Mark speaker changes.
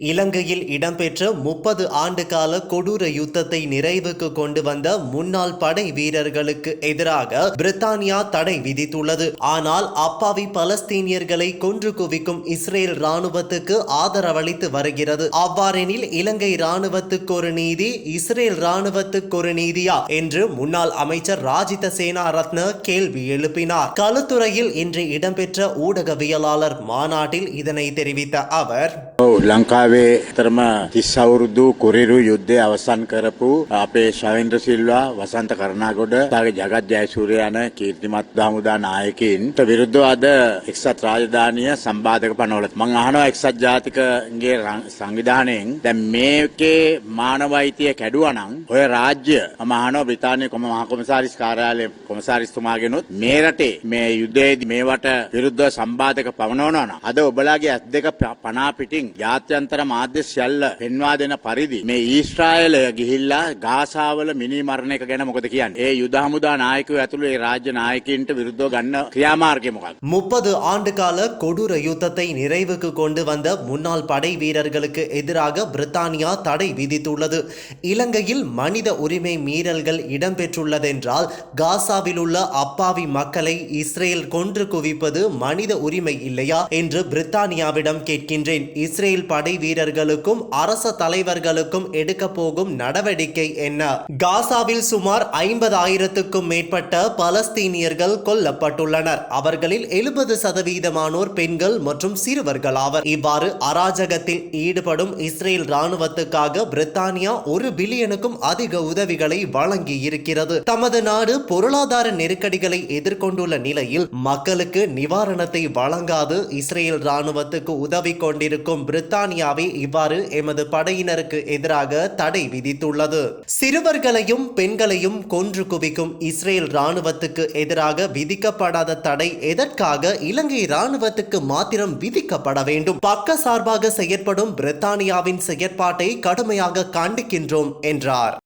Speaker 1: இலங்கையில் இடம்பெற்ற முப்பது ஆண்டு கால கொடூர யுத்தத்தை நிறைவுக்கு கொண்டு வந்த முன்னாள் படை வீரர்களுக்கு எதிராக பிரித்தானியா தடை விதித்துள்ளது. ஆனால் அப்பாவி பலஸ்தீனியர்களை கொன்று குவிக்கும் இஸ்ரேல் ராணுவத்துக்கு ஆதரவளித்து வருகிறது. அவ்வாறெனில் இலங்கை ராணுவத்துக்கு ஒரு நீதி இஸ்ரேல் ராணுவத்துக்கு ஒரு நீதியா என்று முன்னாள் அமைச்சர் ராஜித சேனாரத்ன கேள்வி எழுப்பினார். களுத்துறையில் இன்று இடம்பெற்ற ஊடகவியலாளர் மாநாட்டில் இதனை தெரிவித்த அவர்
Speaker 2: லங்கா ලංකාවේ තරම තිස් අවුරුදු කුරිරු යුද්ධය අවසන් කරපු අපේ ශවින්ද්‍ර සිල්වා වසන්ත කරනාගොඩ තාගේ ජගත් ජයසූරිය යන කීර්තිමත් හමුදා නායකයින්ට විරුද්ධව අද එක්සත් රාජධානිය සම්බාධක පනවල මං අහනවා එක්සත් ජාතිකගේ රං- සංවිධානයෙන්. දැන් මේකේ මානවයිතිය කැඩුවා නම් ඔය රාජ්‍ය මම අහනවා බ්‍රිතාන්‍ය කොම මහ කොමසාරිස් කාර්යාලය කොමසාරිස්තුමාගෙනුත් මේ රටේ මේ යුද්ධයේදී මේවට විරුද්ධව සම්බාධක පවනවනවා නම් අද ඔබලාගේ ඇස් දෙක ප- පනා පිටින් ජාත්‍යන්තර මාධ්‍ය සියල්ල පෙන්වා දෙන පරිදි මේ ඊශ්‍රායලය ගිහිල්ලා ගාසාවල මිනි මරණ එක ගැන මොකද කියන්නේ? ඒ යුද හමුදා නායකයෝ ඇතුළු ඒ රාජ්‍ය නායකයින්ට විරුද්ධව ගන්න ක්‍රියාමාර්ගය මොකක්ද?
Speaker 1: முப்பது ஆண்டு கால கொடூர யுத்தத்தை நிறைவுக்கு கொண்டு வந்த முன்னாள் படை வீரர்களுக்கு எதிராக பிரித்தானியா தடை விதித்துள்ளது இலங்கையில் மனித உரிமை மீறல்கள் இடம்பெற்றுள்ளதென்றால் காசாவில் உள்ள அப்பாவி மக்களை இஸ்ரேல் கொன்று குவிப்பது மனித உரிமை இல்லையா என்று பிரித்தானியாவிடம் கேட்கின்றேன் இஸ்ரேல் படை வீரர்களுக்கும் அரச தலைவர்களுக்கும் எடுக்க போகும் நடவடிக்கை என்ன? காசாவில் சுமார் ஐம்பதாயிரத்துக்கும் மேற்பட்ட பலஸ்தீனியர்கள் கொல்லப்பட்டுள்ளனர். அவர்களில் எழுபது சதவீதமானோர் பெண்கள் மற்றும் சிறுவர்கள் ஆவர். இவ்வாறு அராஜகத்தில் ஈடுபடும் இஸ்ரேல் ராணுவத்துக்காக பிரித்தானியா ஒரு பில்லியனுக்கும் அதிக உதவிகளை வழங்கி இருக்கிறது தமது நாடு பொருளாதார நெருக்கடிகளை எதிர்கொண்டுள்ள நிலையில் மக்களுக்கு நிவாரணத்தை வழங்காது இஸ்ரேல் ராணுவத்துக்கு உதவி கொண்டிருக்கும் பிரித்தானியாவை இவ்வாறு எமது படையினருக்கு எதிராக தடை விதித்துள்ளது. சிறுவர்களையும் பெண்களையும் கொன்று குவிக்கும் இஸ்ரேல் ராணுவத்துக்கு எதிராக விதிக்கப்படாத தடை எதற்காக இலங்கை ராணுவத்துக்கு மாத்திரம் விதிக்கப்பட வேண்டும்? பக்க சார்பாக செயற்படும் பிரித்தானியாவின் செயற்பாட்டை கடுமையாக கண்டிக்கின்றோம் என்றார்.